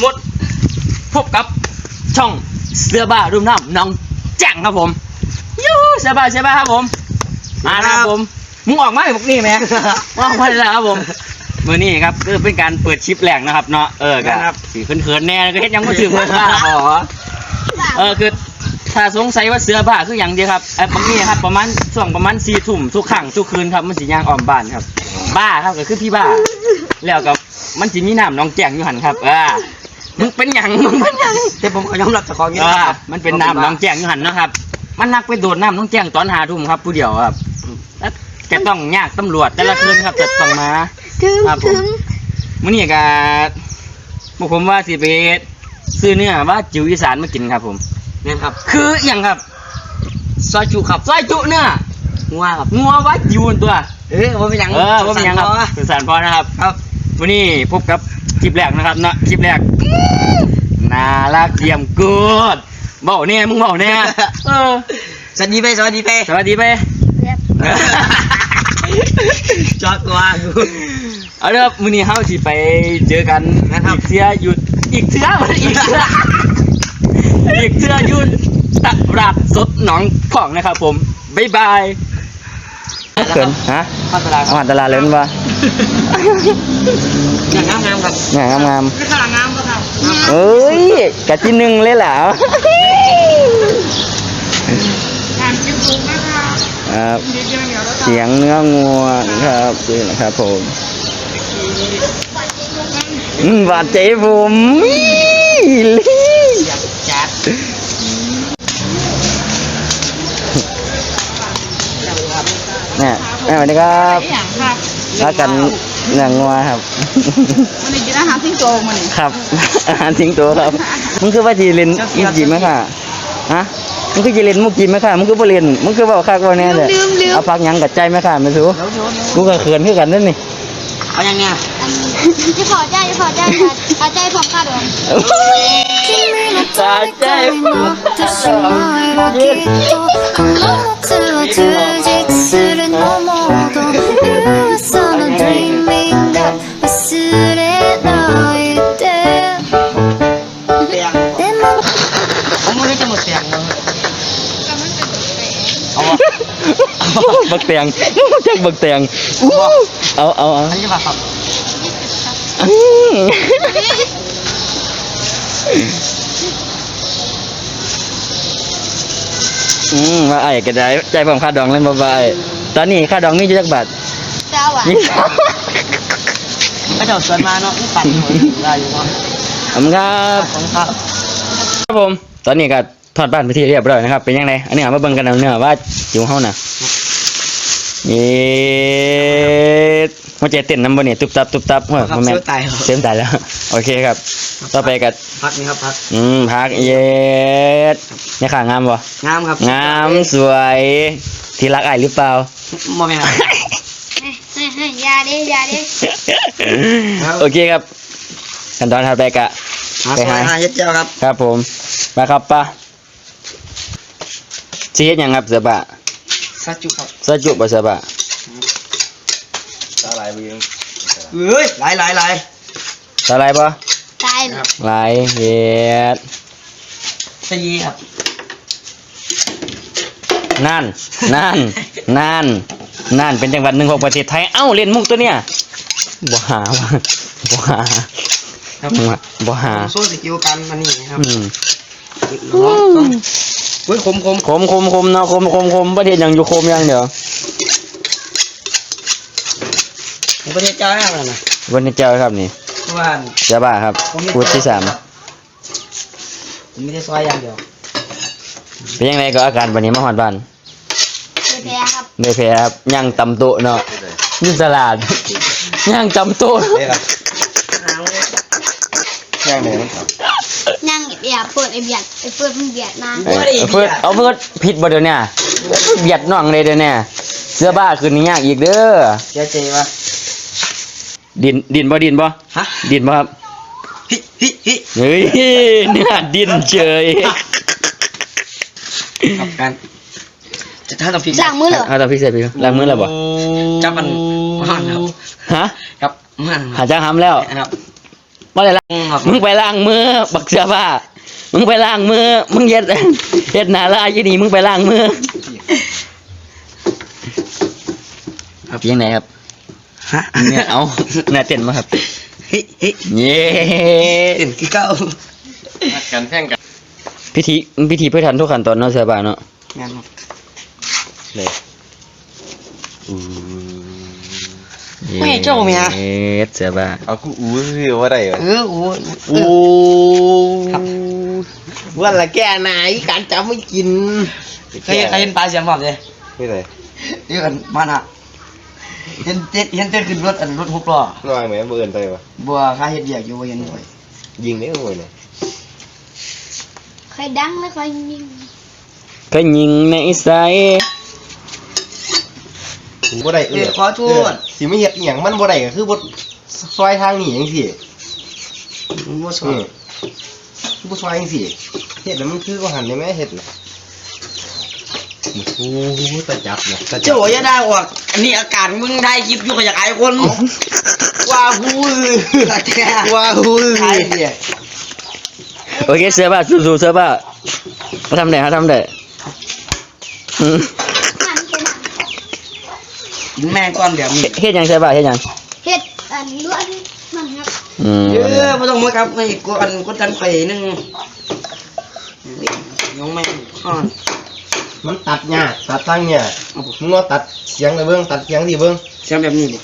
หมด พบกับช่องเสื้อบ้ารุ่มน้ำน้องแจ้งครับผมยูเสื้อบ้าเสื้อบ้าครับผม มาแล้วครับผมมึงออกมาไอ้พวกนี้ไหมออกมาแล้วครับผมมื่อนี้ครับคือเป็นการเปิดชิปแหลกนะครับเนาะเออครับสีเขินๆแน่ก็เฮ็ดยังไม่ถึงเลยครับอ๋อเออคือถ้าสงสัยว่าเสื้อบ้าคืออย่างเดียวครับไอ้บางทีครับประมาณช่วงประมาณสี่ทุ่มทุกครั้งทุกคืนครับมันสีย่างออมบ้านครับ บ้าครับก็คือพี่บ้า แล้วก็มันจะมีน้ำน้องแจ้งอยู่หันครับอ่า มึงเป็นหยังมึงเป็นหยังแต่ผมก็ยอมรับเจากของนี้อ่านะครับมันเป็นน้ำน้องแจ้งอยู่หันเนาะครับ มันนักไปโดดน้ำน้องแจ้งตอนหาทุ่มครับ ผู้เดียวครับแล้วจะต้องยากตำรวจแต่ละคืนครับจะต้องมาถึงครับผมถึงมื่อนี้ก็พวกผมว่าสิไปซื้อเนื้อว่าจิ๋วอีสานมากินครับ ผมเนี่ยครับ คืออหย่างครับซอยจูครับซอยจุเนื้องัวครับงัวว่าจิ๋วตัว เออผมเป็นหยังเออว่าเป็นหยังครับสื่อสารพอนะครับครับ วันนี้พบกับคลิปแรกนะครับเนาะคลิปแรกน่ารักเยี่ยมกูดเบาเนี่ยมึงเบาเนี่ยเออสวัสดีไปสวัสดีไปสวัสดีไปเรียบจอดตัวกูเอาเด้อมื้อนี้เฮาสิไปเจอกันนะครับอีกเทื่อหยุดอีกเทื่อมันอีกเทื่ออีกเทื่อหยุดตลาดสดหนองผ่องนะครับผมบ๊ายบาย เขินฮะพัฒนาคอารับหารตลาดเลยมั้ยวะอย่างงามงามๆครับงามงามไม่ขนาดงามก็ครับเอ้ยกะที่หนึ่งเลยเหรองานจิ้มจุ้งนะครับครับดีเยี่ยมเหนียวแล้วเสียงเนื้องัวครับนี่นะครับผมอืมบาดใจผมอีหลี จัด เนี่ยสวัสดีครับอย่างครับรักกันเนื้องัวครับ มันได้กินอาหารที่โตมันนี่ครับ อาหารสิงโตครับ มึงคือว่าจีเล่นมุกจีไหมค่ะฮะมึงคือจีเล่นมุกจีไหมค่ะมึงคือบ่เล่นมึงคือเว่าคักว่าแน่เลยเอาพักหยังกับใจไหมค่ะไม่รู้กูก็เขินคือกันนั่นนี่เอาอย่างเนี้ยที่พอใจที่พอใจพอใจพร้อมค่าดองตายใจ持っ บักเตียงจักบักเตียงเอาเอาเอาอันนี้ป่ะครับอืมอืมว่าไอ้ก็ได้ใจผมค่าดองเล่นบ่บ่ไอ้ตอนนี้ค่าดองมีจักบาทเจ้าอะยี่สิบก็เดี๋ยวสวนมาเนาะปั่นหัวได้อยู่เนาะขอบคุณครับขอบคุณครับครับผม ตอนนี้ก็ทอดบ้านไปที่เรียบร้อยนะครับ เป็นยังไงอันนี้เอามาเบิ่งกันเอาเนื้อว่าจิ๋วเฮาน่ะ เย็ดหัวใจเต้นน้ำบ่เนี่ยตุบตับตุบตับหัวครับบ่แม่นเสื้อตายครับ เสียมตายแล้ว โอเคครับ ต่อไปก็พักนี่ครับพักอืมพักเย็ดนี่ข่างามบ่งามครับงามสวย ที่รักไอ้ายหรือเปล่า โมเมนต์ครับยาดิยาดิครับ โอเคครับขั้นตอนถัดไปกะ หาไปซอยหาหาเย็ดเจ้าครับครับผม มาครับป้าชี้เฮ็ดหยังครับเสือป่าซาจุครับ สะจุบ่เสือป่าเอ้ยหลายหลายหลายสาลายบ่ตายครับหลายเฮ็ดสยีครับนั่น นั่น นั่น นั่นเป็นจังหวัดหนึ่งของประเทศไทย เอ้าเล่นมุกตัวเนี้ยบ่หาว่ะบ่หาครับบ่หา โซ่สกิลกันอันนี้นะครับอืม เฮ้ยคมคมคมคมคมเนาะคมคมคมประเทศยังอยู่คมยังเดียวผมประเทศเจ้าแน่เลยนะวันนี้เจอครับนี่เพราะว่าเจ้าบ้าครับพูดที่สามผมไม่ได้ซอยอย่างเดียวเป็นยังไงก็อาการวันนี้มาหอดบ้านแพ้ครับเนื้อแพ้ครับย่างตำโต๊ะเนาะอยุ่สลาดย่างตำโต๊ะย่างไหนนั่ง เบียดเปิดไอเบียดไอเปิดมันเบียดนานเอาเพื่อนเอาเพื่อนผิดบ่เดี๋ยวเนี่ยเบียดน้องเลยเดี๋ยวเนี่ยเสื้อบ้าคืนนี้ยากอีกเด้อเจ๊เจ๊วะดินดินบ่ดินบ่ฮะดินบ่ครับฮิฮิฮิเฮ้ยเนี่ยดินเฉยครับกันจะท่าต้องพลิกล้างมือเหรอเอาตาพิเศษไปล้างมือแล้วบ่จับมันมันครับฮะครับมันหาจ้างหำแล้วนะครับบ่ได้ล้างครับมึงไปล้างมือบักเสื้อผ้า มึงไปล้างมือ มึงเฮ็ดเฮ็ดหน้าลายอยู่นี่มึงไปล้างมือครับยังไงครับฮะเนี่ยเอาหน้าเต้นมาครับเฮ้ยเฮ้ยเย้เต้นคือเก่ากันแท่งกันพิธีพิธีเพื่อทันทุกขั้นตอนเนาะเสื้อผ้าเนาะงานครับเลยไม่เจ้าเมียเอ็ดเสื้อผ้าเอากูอู้คือว่าไรวะเออโอ้โอ้ วันละแก่ไหนการจับไม่กินเคยเคยเห็นปลาเสียมบ่เลยไม่ไรเดี๋ยวกันมันอะเห็นเจ็ดเห็นเต้นขึ้นรถอันรถหกล้อน้อยไหมเบื่อไปวะบัวข้าเฮ็ดเบียกอยู่บ่เห็นบ่อยยิงได้โวยเนี่ยใครดังแล้วใครยิงก็ยิงในใสถึงบ่ได้เออสิไม่เห็ดอหย่างมันบ่ได้ก็คือบ่ซอยทางนี้จังซี่มันบ่สวอืย มบ่ซอยจังซี่เฮ็ดแล้วมันคือก็หันได้ไหมเฮ็ดน่ะโอ้โหตะจับเนี่ยตะจัเจ้าอย่าได้ออกอันนี้อากาศมึงได้คลิปอยู่ก็อยากอายคนว้าฮู้ตะแก่ว้าฮู้ใช่เบียกโอเคเสื้อผ้าสู้ๆเสื้อผ้าเขาทำได้เขาทำได้อืมมันเป็นกินแม่ก้อนแบบนี้เฮ็ดหยังเสื้อผ้าเฮ็ดหยังเห็ดอันล้ว นมันครับอืมเออบ่ต้องมาครับไม่กวนกดทันไปนึงน้องแม่อ่อนมันตัดยากตัดทางเนี่ยมึงว่าตัดเสียงเลยเบิ่งตัดเสียงสิเบิ่งเสียงแบบนี้ดิ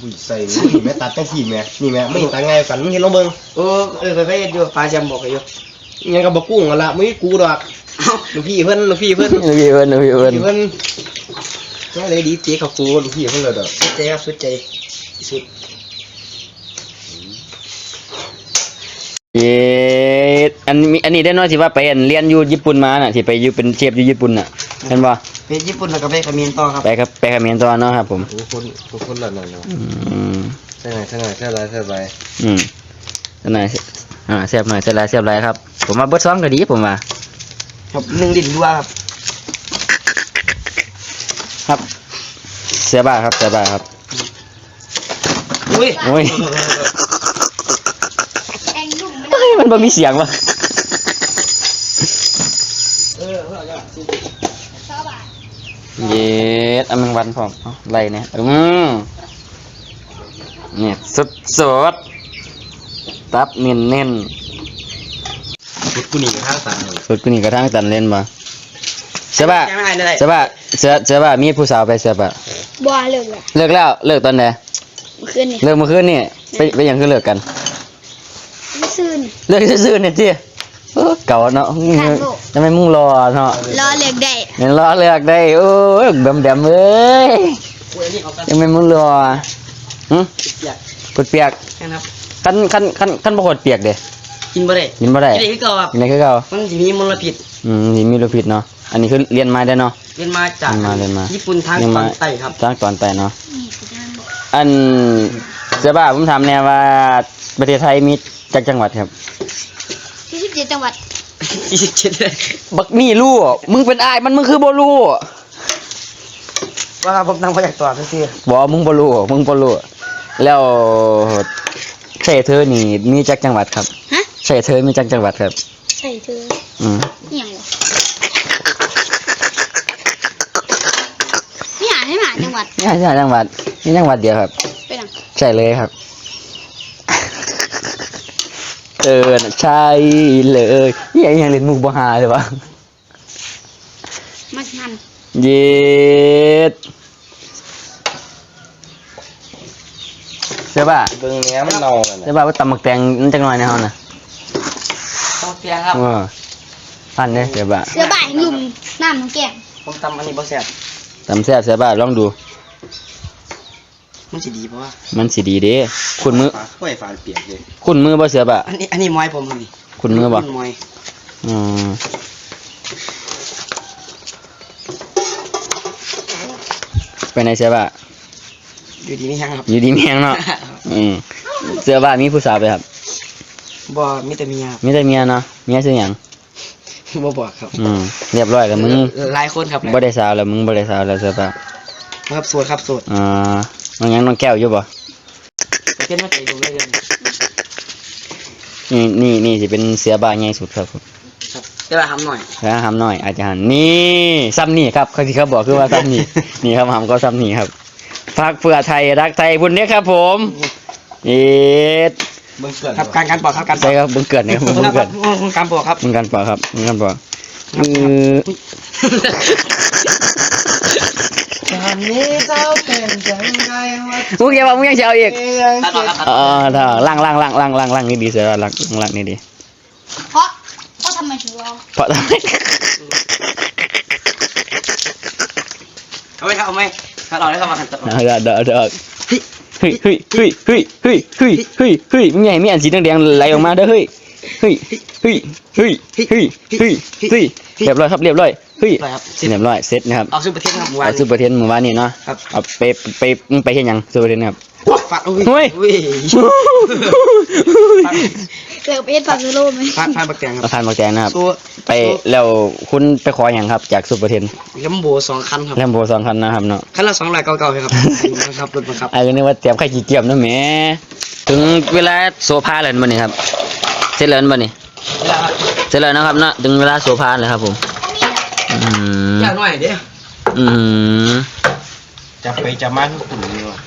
อุ้ยใส่นี่แม่ตัดจังซี่แม่นี่แม่ไม่เห็นตัดง่ายกันมึงเห็นลองเบิ่งเออเออเคยไปเฮ็ดอยู่ปลาเสียมบอกไปอยู่ยังกับบ่กุ้งอะละมึงกูดอกเอ้าลูกพี่เพิ่นลูกพี่เพิ่นพี่เอิ้นพี่เอิ้นพี่เพิ่นยังเลยดีเจ๊กับกูลูกพี่เพิ่นเลยดอกสุดใจครับสุดใจสุด เย็ดอันมีอันนี้ได้น้อยที่ว่าไปอันเรียนอยู่ญี่ปุ่นมาน่ะที่ไปอยู่เป็นเชฟอยู่ญี่ปุ่นน่ะเห็นบ่ไปญี่ปุ่นแล้วก็ไปเขมรต่อครับไปครับไปเขมรตัวเนาะครับ ผมทุกคนทุกคนละนั่นเนาะอืมใช่ไหมใช่ไหมใช่ไรใช่ไรอืมเท่าไหร่อ่าเสียบหน่อยเสียบไรเสียบไรครับ ผมมาเบิดซ้องก็ดีผมว่าครับหนึ่งดินดัวครับครับ เสียบ้าครับเสียบ้าครับอุ้ยโอ้ยแองยุ่งไม่เฮ้ยมันบ่มีเสียงวะเออเพื่อนก็ชอบอะเย็ดอันแมงวันพร้อมเอาไรเนี่ยอืมเนี่ยสดสดๆตับเน้นเน้นพุทธกูนี่ข้างต่างเลยๆสุดกูนี่กระทั่งตันเล่นบ่เสียบ้าแค่ไม่อายนั่นแหละเสียบ้าเสียเสียบ้ามีผู้สาวไปเสียบ้าบัวเลิกละเลิกแล้วเลิกตอนไหนเมื่อคืนนี่เลิกเมื่อคืนนี่ไปไปหยังคือเลิกกันไม่ซื่น เลิกซื่อๆเนี่ยที่เออเก่าเนาะขาดโลกทำไมมึงรอเนาะรอเลิกได้เห็นรอเลือกได้โอ้ยดำดำๆเอ้ยอุ้ยนี่เอากันทำไมมึงรอหึเปียกกดเปียกแค่นะครับขั้นขั้นขั้นขั้นบ่กดเปียกเด้กินบ่ได้กินบ่ได้กินได้คือเก่าครับกินได้คือเก่ามันจะมีมลพิษอืมสิมีโรคพิษเนาะอันนี้คือเรียนมาได้อเนาะเรียนมาจากเรียนมาเรียนมาญี่ปุ่นทางเรียนตมาอนใต้ครับทางตอนใต้เนาะนี่คือทางอันเจ้าบ้าผมถามแน่ว่าประเทศไทยมี จักจังหวัดครับที่สิบเจ็ดจังหวัดยี่สิบเจ็ดเลยบักนี่รู้มึงเป็นอ้ายมันมึงคือบ่รู้ว่าผมนั่งพยักตัวซื่อบ่มึงบ่รู้มึงบ่รู้แล้วใช่เธอนี่มีจักจังหวัดครับฮะใช่เธอมีจักจังหวัดครับใช่เธออืมนี่ยังวะนี่หาให้หาจังหวัดนี่ใช่จังหวัดนี่จังหวัดเดียวครับเป็นหยังใช่เลยครับ เออน่ะใช่เลยนี่ยังยังเล่นมุกบ่หาเลยวะมันหัน เย็ดเจ้าบ้าเบิ่งเนี้ยมันเน่าน่ะเจ้าบ้าว่าตำหมักแตงนั่นจังหน่อยในห้องน่ะๆโอเคครับว่าพันเด้อเจ้าบ้าเสือบ่ายหนุ่มน้ำน้ำแก้มผมทำอันนี้บ่แซ่บตำแซ่บเจ้าบ้าลองดู มันสิดีเพราะว่ามันสิดีเด้คุณมือฝาห้วยฝาเปียกเลยคุณมือบ่เสือบ้าอันนี้อันนี้มอยผมนี่คุณมือบ่มอยอืมไปไหนเสือบ้าอยู่ดีนี่ยังครับ อยู่ดีมีแฮงเนาะอืมเสื้อบ้านมีผู้สาวไปครับบ่มีแต่เมียครับมีแต่เมียเนาะเมียชื่อหยังบ่บอกครับ อืมเรียบร้อยแล้วมึงหลายคนครับบ่ได้สาวแล้วมึงบ่ได้สาวแล้วเสื้อผ้าครับโสดครับโสดอ่า น้องหยังน้องแก้วอยู่บ่ไปเต้นมาใจดูได้เลยนี่นี่นี่จะเป็นเสือบาใหญ่สุดครับผมเดี๋ยวทำหน่อยแล้วหำหน่อย อาจจะหันนี่ซ้ำนี่ครับเขาที่เขาบอกคือว่าซ้ำนี่ นี่ครับหำก็ซ้ำนี่ครับพักเพื่อไทยรักไทยบุญเนี่ยครับ ผมเอ็ดเบิ่งเกินครับการการปอกครับการปใช่อกครับบุญเกิดนะครับบุญเกิดการปอกครับบุญกันปอครับบุญกันปอเออ การนี้เจ้าเป็นจังไงวะมึงอย่าบอกมึงยังจะเอาอีกตัดออกครับตัดเออถ้าล่างล่างล่างล่างล่างล่างนี่ดีเสียล่างล่างล่างนี่ดี เพราะเพราะทำไมถึงรอเพราะทำไมเอาไหมครับเอาไหมตัดออกได้ครับมาตัดออกเดี๋ยวเดี๋ยวเดี๋ยวเฮ้ยเฮ้ยเฮ้ยเฮ้ยเฮ้ยเฮ้ยเฮ้ยเฮ้ยมึงใหญ่มีอันสีแดงๆไหลออกมาเด้อเฮ้ย เฮ้ยเฮ้ยเฮ้ยเฮ้ยเฮ้ยเฮ้ยเรียบร้อยครับเรียบร้อยเฮ้ยไปครับเรียบร้อยเสร็จนะครับเอาซุปเปอร์เทนครับวาเอานซูเปอร์เทนเมื่อวานนี้เนาะครับเอาไปไปมึงไปเฮ็ดหยังซูเปอร์เทนครับฟัดเฮ้ยอุ้ยเกิดไปเอ็ดปากโลไหมฟัดฟัดบักแตงคปรับระธานบอกแจงนะครับสู้ไปแล้วคุณไปขออย่างครับจากซูเปอร์เทนลำโบสองคันครับแลมโบสองคันนะครับเนาะคันละสองร้อยเก้าเก้าครับครับรถบังคับไอ้ก็นึกว่าเตรียมไข่ขี้เกียจนะแหม่ถึงเวลาโซฟาแล้วบ่นี่ครับเสร็จแล้วบ่นี่เสร็จแล้วนะครับเนาะถึงเวลาโซฟาแล้วครับผมอืมอยากหน่อยเด้ออืมจะไปจะมาคือขุนนี่วะ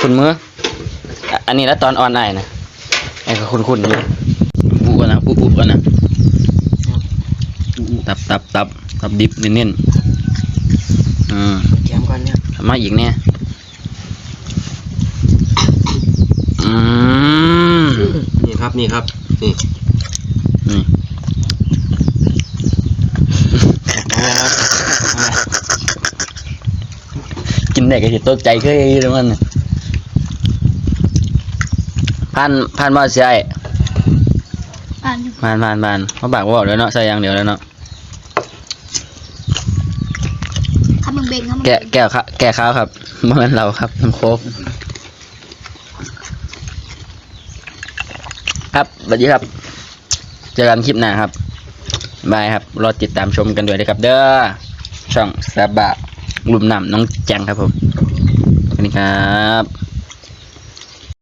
คุณมืออะอันนี้แล้วตอนออนไลน์นะไอ้ก็คุณคุณอยู่ปุ๊บกันนะปุ๊บปุ๊บกันนะตับตับตับตับดิบเน้นๆอืมแกมก่อนเนี่ยทำมาอีกเนี่ยอืมนี่ครับนี่ครับ นี่นี่นะครับกินได้ก็สิตกใจเคยเลยมันผ่านผ่านบ่ใช่อ่านผ่านผ่านผ่านเพราะบากว่าแล้วเนาะใส่อย่างเดียวแล้วเนาะคำมึงเบงคำมึงแกะแก้วค่ะแก้ข้าวครับเมื่อเราครับน้ำโคก ครับสวัสดีครับ เจอกันคลิปหน้าครับบายครับรอติดตามชมกันด้วยนะครับ เด้อช่องสบะกลุ่มนำน้องแจงครับผมสวัสดีครับ